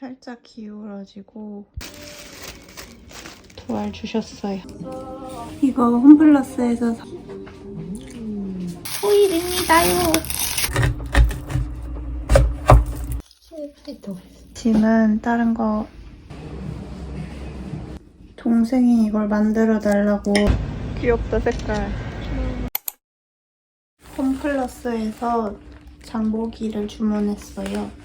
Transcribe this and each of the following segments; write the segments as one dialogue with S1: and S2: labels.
S1: 살짝 기울어지고 도알 주셨어요. 이거 홈플러스에서 사... 호일입니다요. 짐은 다른 거 동생이 이걸 만들어 달라고 귀엽다 색깔 홈플러스에서 장보기를 주문했어요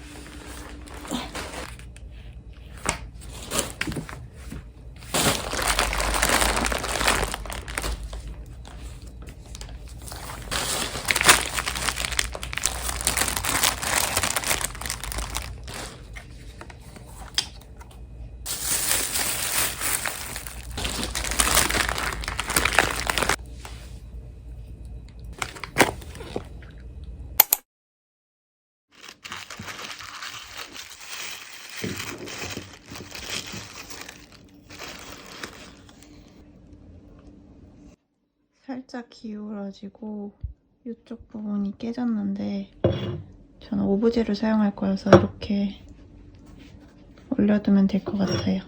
S1: 살짝 기울어지고 이쪽 부분이 깨졌는데 저는 오브제를 사용할 거여서 이렇게 올려두면 될 것 같아요.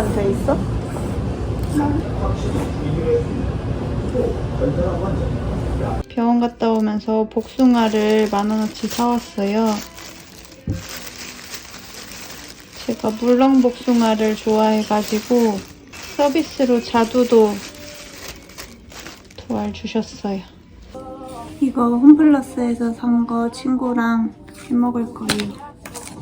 S1: 간돼 있어? 병원 갔다 오면서 복숭아를 만 원어치 사왔어요. 제가 물렁 복숭아를 좋아해가지고 서비스로 자두도 도알 주셨어요. 이거 홈플러스에서 산 거 친구랑 해 먹을 거예요.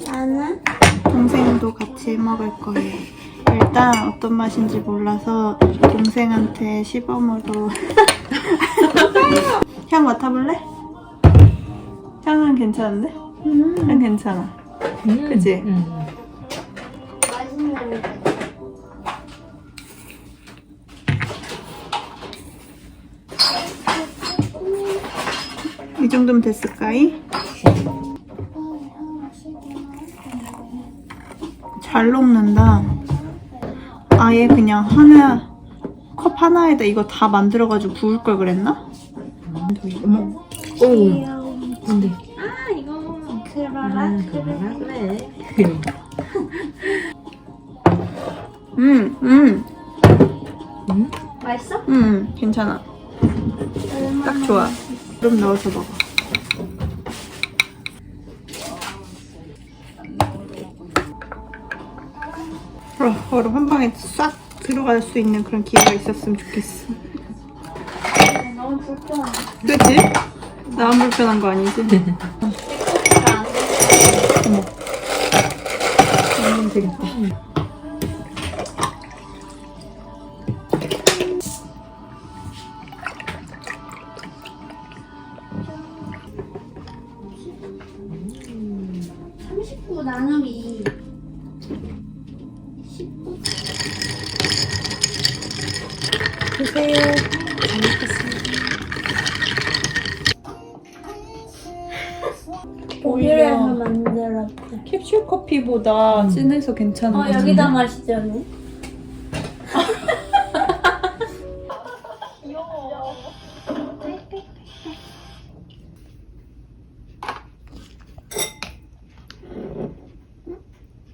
S2: 나는
S1: 동생도 같이 먹을 거예요. 일단 어떤 맛인지 몰라서 동생한테 시범으로 향 맡아볼래? 향은 괜찮은데? 향 괜찮아. 그치?
S2: 맛있는
S1: 이 정도면 됐을까이? 잘 녹는다. 아예 그냥 하나 컵 하나에다 이거 다 만들어가지고 부을 걸 그랬나? 어머,
S3: 오, 근데
S2: 아 이거 그러라
S3: 아,
S2: 그러라
S3: 그래 그래.
S1: 음, 음,
S3: 응?
S2: 맛있어?
S1: 음, 괜찮아. 딱 좋아. 그럼 넣어서 먹어. 얼음 한 방에 싹 들어갈 수 있는 그런 기회가 있었으면 좋겠어.
S2: 너무 불편해
S1: 그치? 나만 불편한 거 아니지? 어머. 먹으면 되겠다. 해서 괜찮은 어것 같은데?
S2: 여기다 마시지 않니?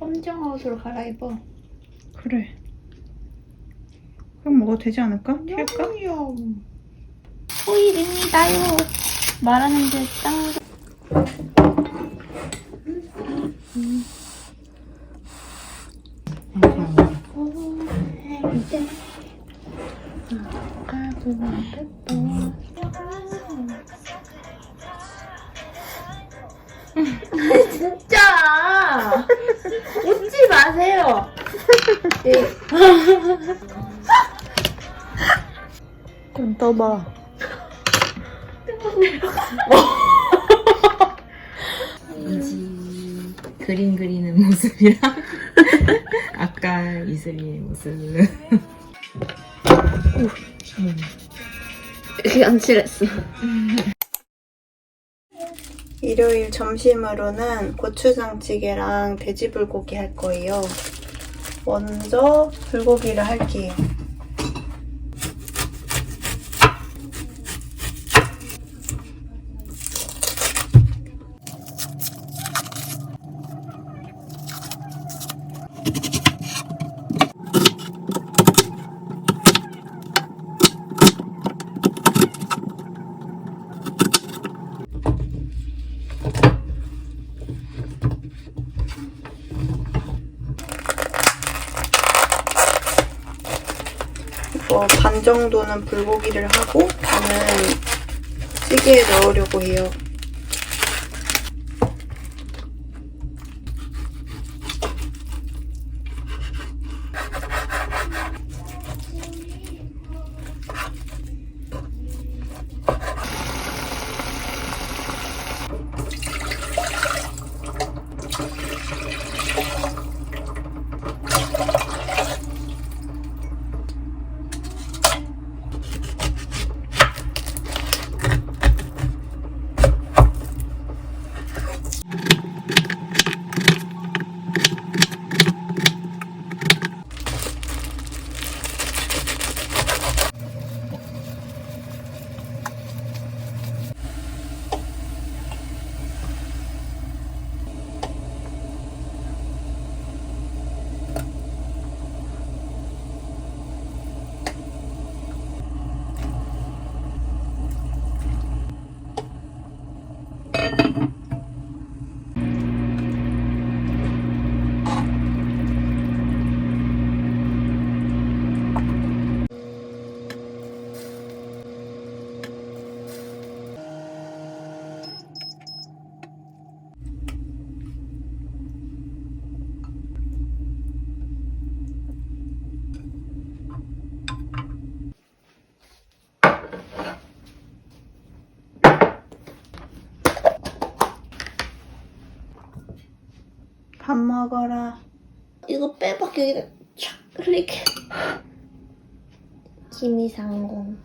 S1: 검정 옷으로 갈아입어. 그래. 그럼 먹어도 되지 않을까? 튀울까? 호일입니다요. 말하는데 짱. 좀 떠봐.
S3: 이지 그림 그리는 모습이랑 아까 이슬이의 모습은
S2: 그게 안 칠했어
S1: 일요일 점심으로는 고추장찌개랑 돼지불고기 할 거예요. 먼저 불고기를 할게요. 반 정도는 불고기를 하고 반은 찌개에 넣으려고 해요. 먹어라.
S2: 이거 빼박 여기다 촥 이렇게. 김이상공.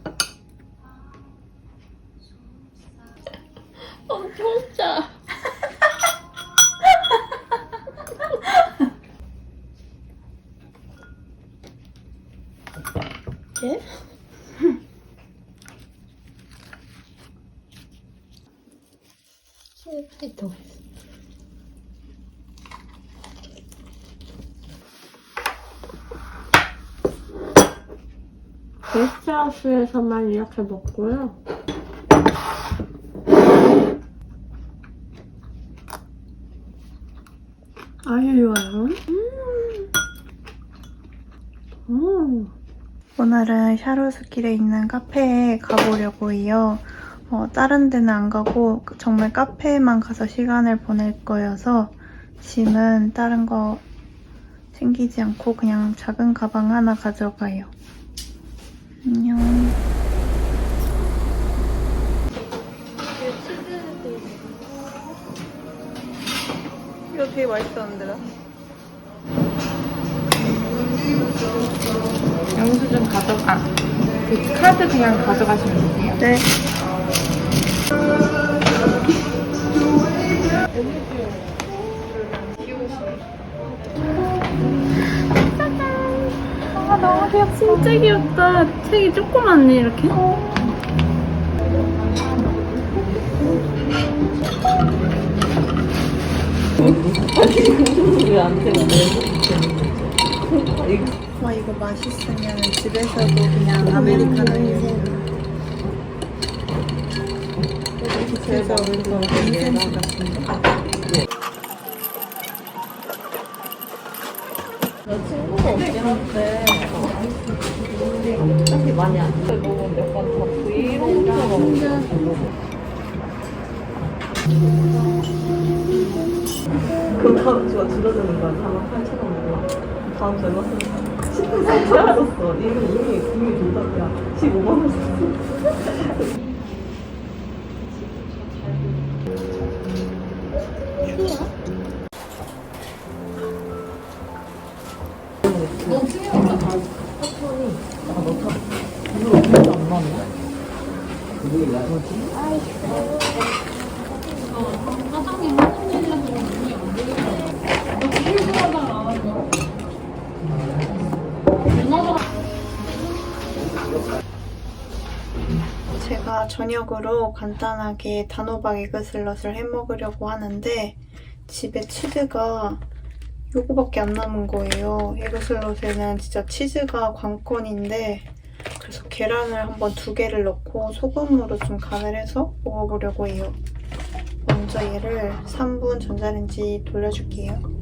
S2: 어, 진짜. 예? 더. 게스트하우스에서만 이렇게 먹고요. 아주 좋아요. 음. 음.
S1: 오늘은 샤로스길에 있는 카페에 가보려고 해요. 어, 다른 데는 안 가고 정말 카페에만 가서 시간을 보낼 거여서 짐은 다른 거 챙기지 않고 그냥 작은 가방 하나 가져가요. 안녕. 이거 되게 맛있었는데 나?
S3: 영수증 가져가. 그 카드 그냥 가져가시면 되세요.
S1: 네.
S2: 아, 너무 귀엽다. 진짜 귀엽다. 책이 조그맣네, 이렇게.
S1: 와 이거 맛있으면 집에서도 그냥 아메리카노 이거 인센스 같은데.
S4: 그럼 다음 주가 줄어드는 거야. 4만 8천 원으로. 다음 주 얼마 썼어? 10분 썼어. 이거 이미, 이미 조작이야. 15만 원 썼어.
S1: 저녁으로 간단하게 단호박 에그슬럿을 해 먹으려고 하는데 집에 치즈가 요거밖에 안 남은 거예요. 에그슬럿에는 진짜 치즈가 관건인데 그래서 계란을 한번 두 개를 넣고 소금으로 좀 간을 해서 먹어보려고 해요. 먼저 얘를 3분 전자레인지 돌려줄게요.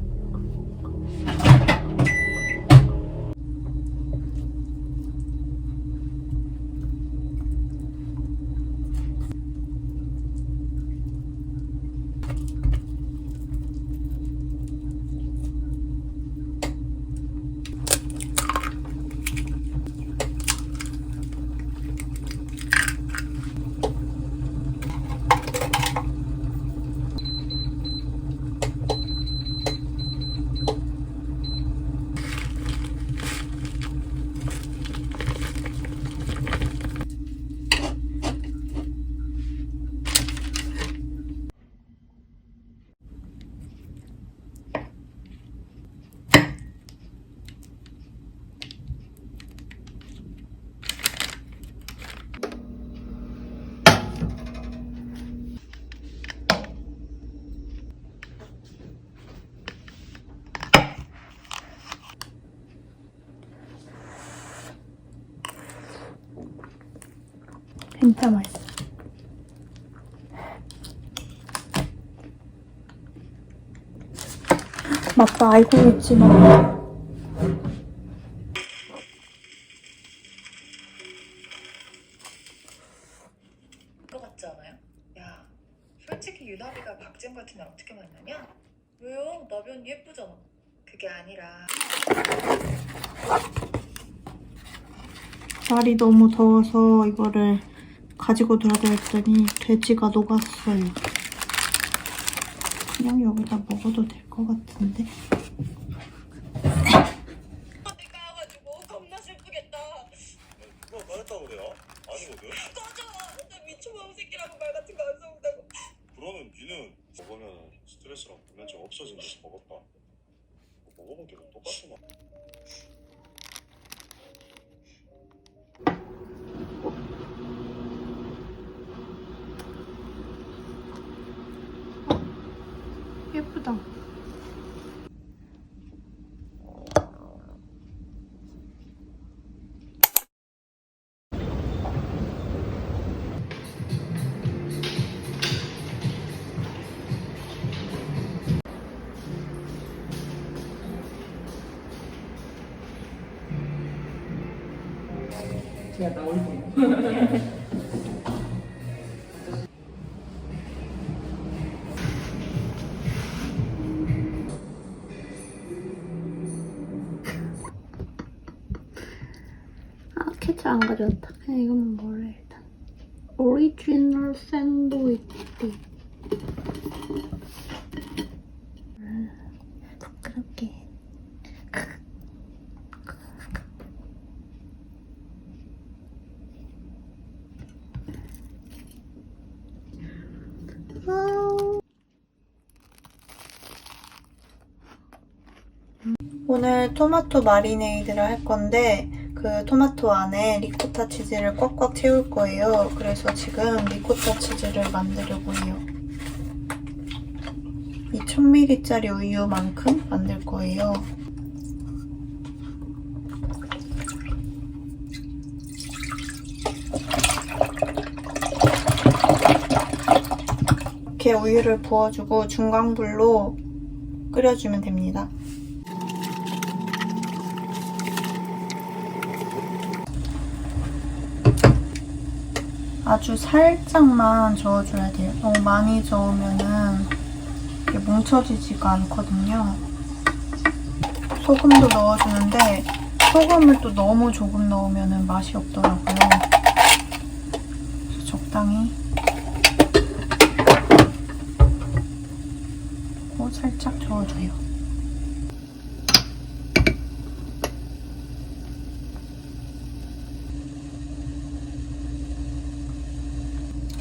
S1: 진짜 맛있어. 맞다, 알고 있지만.
S5: 같지 않아요? 야, 솔직히 유나비가 박재영 같은 애 어떻게 만나냐? 왜요? 나변 예쁘잖아. 그게 아니라
S1: 날이 너무 더워서 이거를 가지고 들어다 했더니 돼지가 녹았어요. 그냥 여기다 먹어도 될 것 같은데.
S5: 까가지고 겁나 슬프겠다.
S6: 누가 말했다고 그래요? 아니거든.
S5: 꺼져. 나 미친놈 새끼라고 말 같은 거 안 써온다고.
S6: 그러는 니는 먹으면 스트레스랑 불면증 없어진다서 먹었다. 먹어본 게 똑같구나.
S1: 예
S2: 케첩 안 가져왔다. 그냥 이것만 먹을래 일단. 오리지널 샌드위치.
S1: 음, 부끄럽게. 오늘 토마토 마리네이드를 할 건데 그 토마토 안에 리코타 치즈를 꽉꽉 채울 거예요. 그래서 지금 리코타 치즈를 만들려고 해요. 이 1000ml짜리 우유만큼 만들 거예요. 이렇게 우유를 부어주고 중강불로 끓여주면 됩니다. 아주 살짝만 저어줘야 돼요. 너무 많이 저으면은 이게 뭉쳐지지가 않거든요. 소금도 넣어주는데 소금을 또 너무 조금 넣으면 맛이 없더라고요.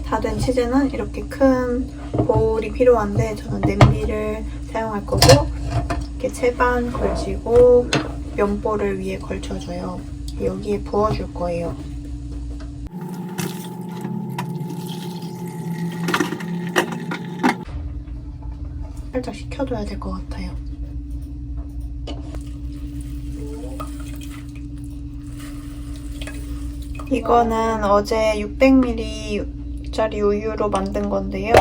S1: 다 된 치즈는 이렇게 큰 볼이 필요한데 저는 냄비를 사용할 거고 이렇게 채반 걸치고 면볼을 위에 걸쳐줘요. 여기에 부어줄 거예요. 살짝 식혀둬야 될 것 같아요. 이거는 어제 600ml 짜리 우유로 만든 건데요.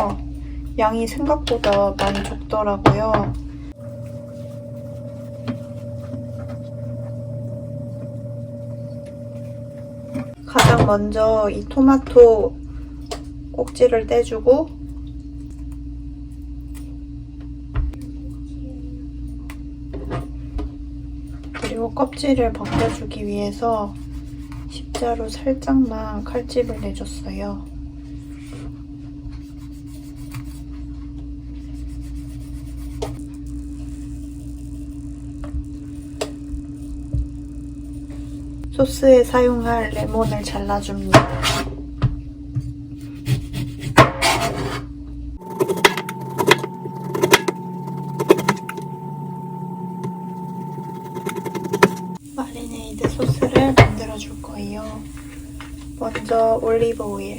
S1: 양이 생각보다 많이 적더라고요. 가장 먼저 이 토마토 꼭지를 떼주고 그리고 껍질을 벗겨주기 위해서 십자로 살짝만 칼집을 내줬어요. 소스에 사용할 레몬을 잘라줍니다. 마리네이드 소스를 만들어 줄 거예요. 먼저 올리브 오일.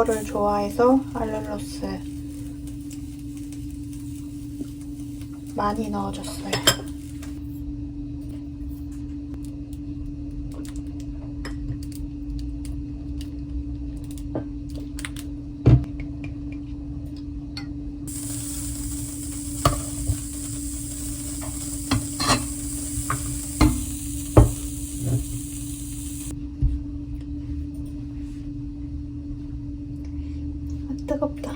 S1: 저는 단 거를 좋아해서 알룰로스 많이 넣어줬어요. 뜨겁다.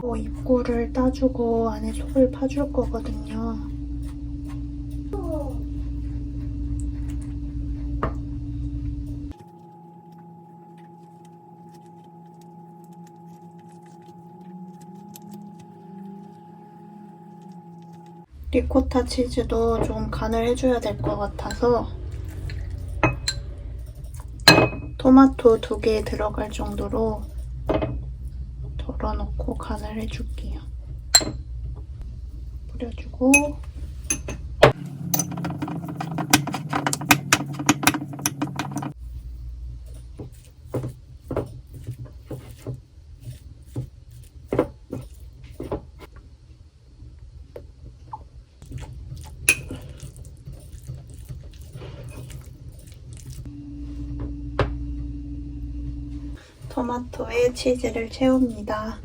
S1: 뭐 입구를 따주고 안에 속을 파줄 거거든요. 리코타 치즈도 좀 간을 해줘야 될 것 같아서 토마토 두 개 들어갈 정도로 덜어놓고 간을 해줄게요. 뿌려주고 토마토에 치즈를 채웁니다.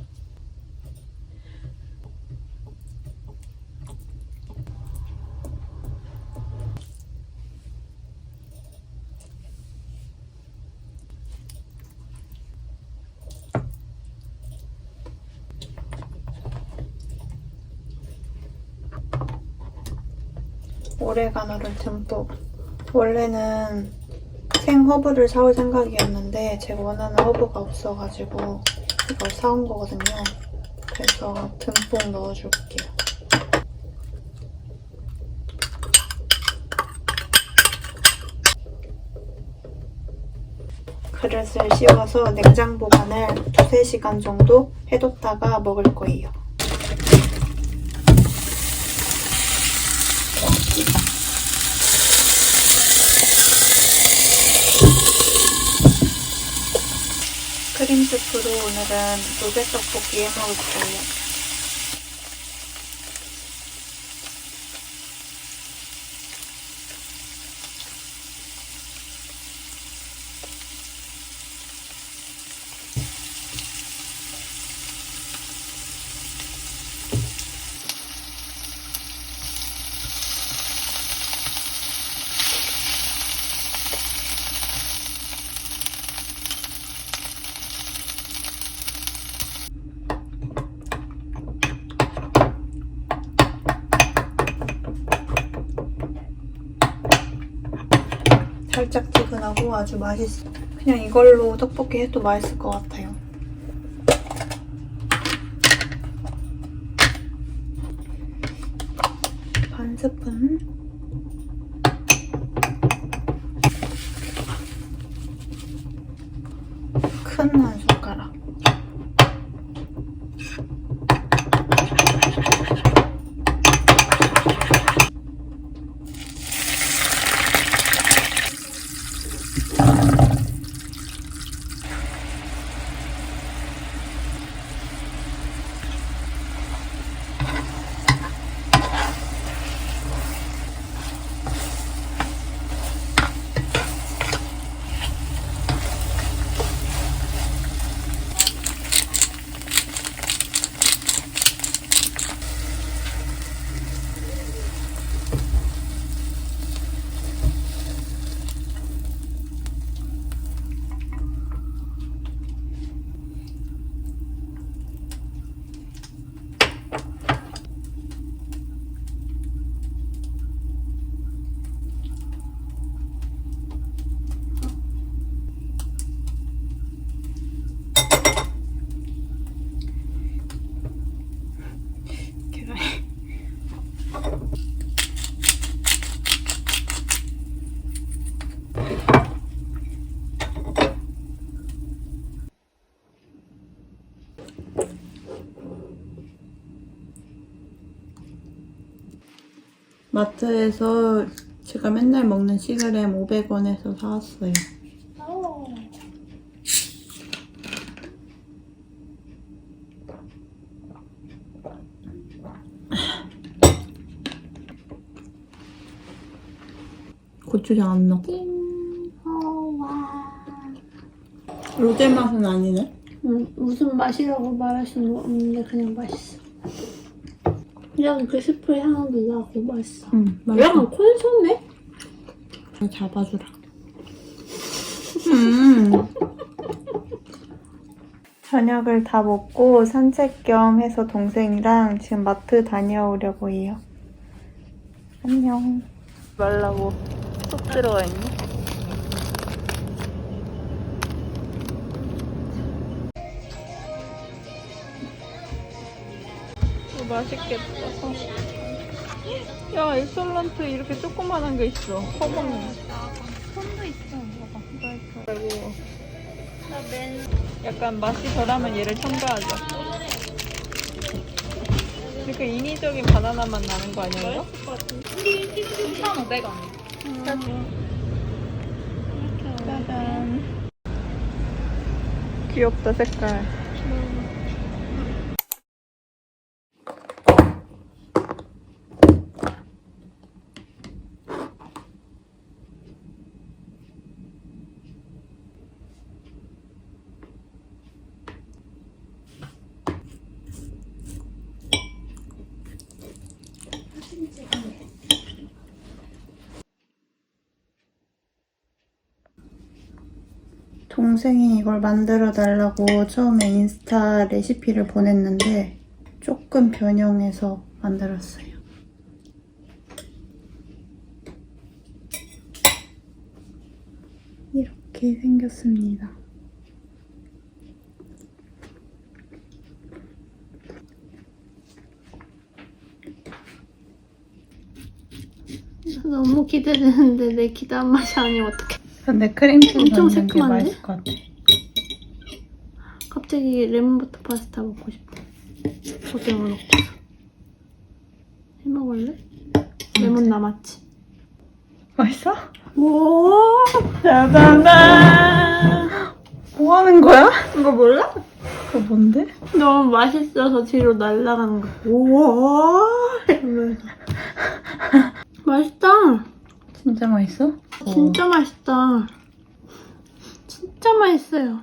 S1: 오레가노를 듬뿍. 원래는 생 허브를 사올 생각이었는데 제가 원하는 허브가 없어가지고 이걸 사온 거거든요. 그래서 듬뿍 넣어줄게요. 그릇을 씌워서 냉장 보관을 두세 시간 정도 해뒀다가 먹을 거예요. 크림 스프로 오늘은 노베 떡볶이 해 먹을 거예요. 아주 맛있어요. 그냥 이걸로 떡볶이 해도 맛있을 것 같아요. 반 스푼. 큰한 숟가락. 계란. 마트에서 제가 맨날 먹는 시그램 500원에서 사왔어요. 고추장 안 넣고. 로제 맛은 아니네.
S2: 음, 무슨 맛이라고 말할 수는 없는데 그냥 맛있어. 그냥 그 스프 향도 나고 맛있어.
S1: 응,
S2: 약간 콘소네?
S1: 잡아주라. 음. 저녁을 다 먹고 산책 겸 해서 동생이랑 지금 마트 다녀오려고 해요. 안녕. 말라고 쏙 들어가 있네. 맛있겠다. 야, 엑설런트 이렇게 조그만한 게 있어. 허벅네.
S2: 손도 있어.
S1: 그리고 약간 맛이 덜하면 얘를 첨가하죠. 그러니까 인위적인 바나나 맛 나는 거 아니에요?
S2: 1,500원.
S1: 짜잔. 귀엽다 색깔. 동생이 이걸 만들어 달라고 처음에 인스타 레시피를 보냈는데 조금 변형해서 만들었어요. 이렇게 생겼습니다.
S2: 너무 기대되는데 내 기대한 맛이 아니면 어떡해.
S1: 근데 크림치즈
S2: 엄청
S1: 넣는 게
S2: 새콤한데?
S1: 맛있을 것 같아.
S2: 갑자기 레몬버터 파스타 먹고 싶다. 고등어 넣고. 해 먹을래? 레몬 남았지.
S1: 맛있어?
S2: 와,
S1: 짜잔! 뭐 하는 거야?
S2: 이거 몰라?
S1: 그거 뭔데?
S2: 너무 맛있어서 뒤로 날아가는 거. 우와, 이러면서. 맛있다.
S1: 진짜 맛있어?
S2: 진짜 맛있다. 진짜 맛있어요.